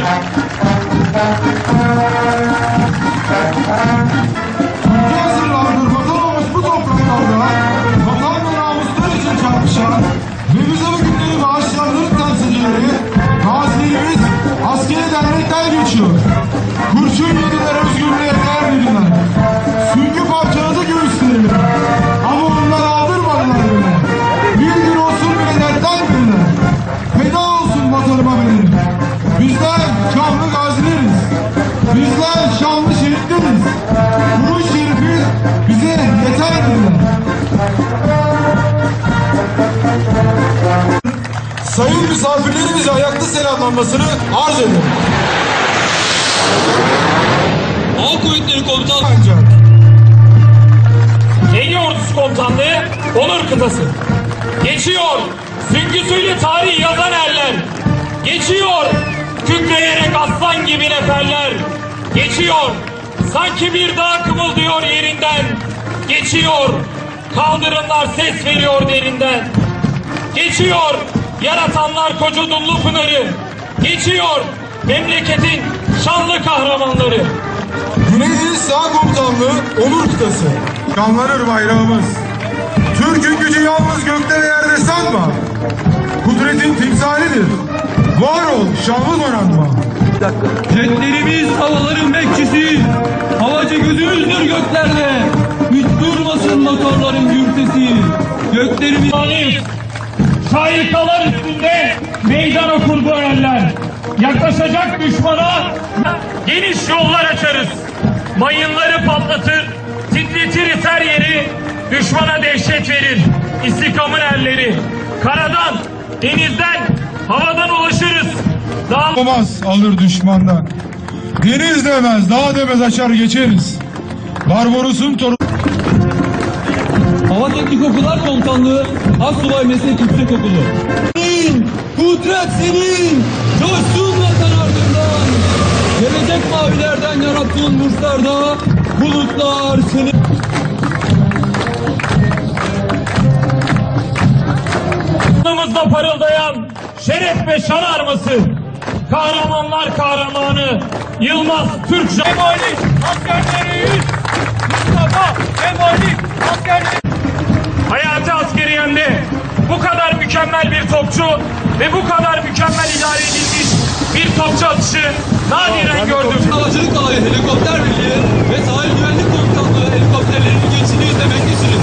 Thank you. Şanlı gazileriz. Bizler şanlı şehitleriz. Kuruş şerifi bize yeter dediler. Sayın misafirlerimize ayakta selamlanmasını arz ederim. Hava Kuvvetleri Komutanı Ancak Ege Ordusu Komutanlığı Onur Kıtası. Geçiyor süngüsüyle tarih yazan erler. Geçiyor kükreyerek aslan gibi neferler. Geçiyor sanki bir dağ kımıldıyor yerinden. Geçiyor kaldırımlar ses veriyor derinden. Geçiyor yaratanlar koca dullu pınarı. Geçiyor memleketin şanlı kahramanları. Güney Deniz Sağ Komutanlığı Onur Kıtası. Kanlanır bayrağımız. Türk'ün gücü yalnız gökte ve yerde sanma. Kudretin timsalidir. Var ol şanlı donanma. Jetlerimiz havaların bekçisi Havacı gözümüzdür göklerde Hiç durmasın motorların gürtesi Göklerimiz. Şairkalar üstünde meydan okur bu eller. Yaklaşacak düşmana geniş yollar açarız. Mayınları patlatır, titretiriz her yeri. Düşmana dehşet verir istikamın erleri. Karadan, denizden, havadan ulaşırız. Dağ Olmaz alır düşmandan. Deniz demez, dağ demez açar geçeriz. Barbaros'un torunu. Hava Teknik Okullar Komutanlığı Assubay Meslek Yüksek Okulu Senin, kudret senin Coşsun vatan ardından Gelecek mavilerden yarattığın burçlarda Bulutlar senin Yanımızda parıldayan şeref ve şan arması. Kahramanlar kahramanı Yılmaz Türk Emali askerleriyiz. Mustafa Emali askerleri. Hayatı askeriyemde bu kadar mükemmel bir topçu ve bu kadar mükemmel idare edilmiş bir topçu atışı nadiren gördüm. Havacılık Alayı Helikopter Birliği ve Sahil Güvenlik Komutanlığı helikopterlerinin geçişini izlemektesiniz.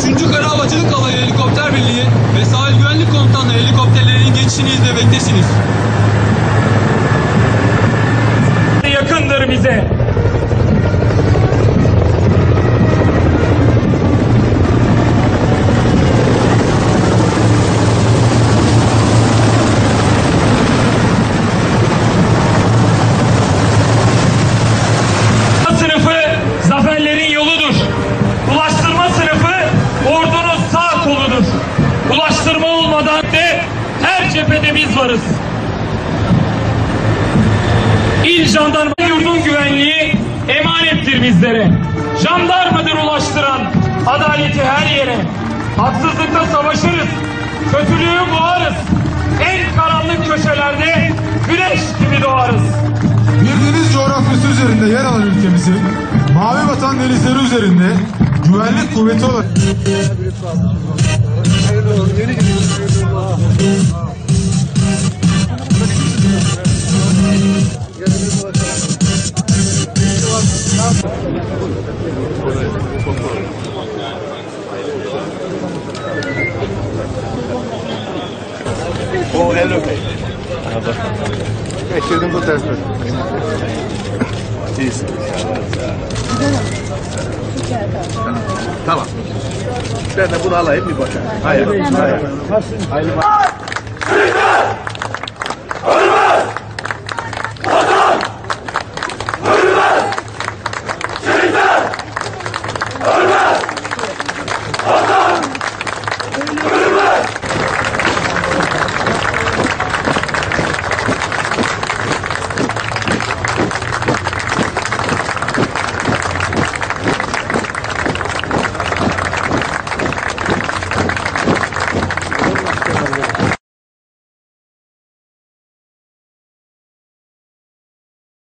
Üçüncü Kara Havacılık Alayı Helikopter Birliği ve Sahil Güvenlik Komutanlığı helikopterlerinin geçişini izlemektesiniz. yakındır bize. sınıfı zaferlerin yoludur. Ulaştırma sınıfı ordunun sağ koludur. Ulaştırma olmadan de her cephede biz varız. İl jandarma yurdun güvenliği emanettir bizlere. Jandarmadır ulaştıran adaleti her yere. Haksızlıkta savaşırız, kötülüğü boğarız. En karanlık köşelerde güneş gibi doğarız. Bir deniz coğrafyası üzerinde yer alan ülkemizin mavi vatan denizleri üzerinde güvenlik kuvveti olarak O el öpeyim. Geçirdim bu tarafa. İyisin. Tamam. Ben de bunu alayım bir bakayım. Hayır. Hayır. Hayır.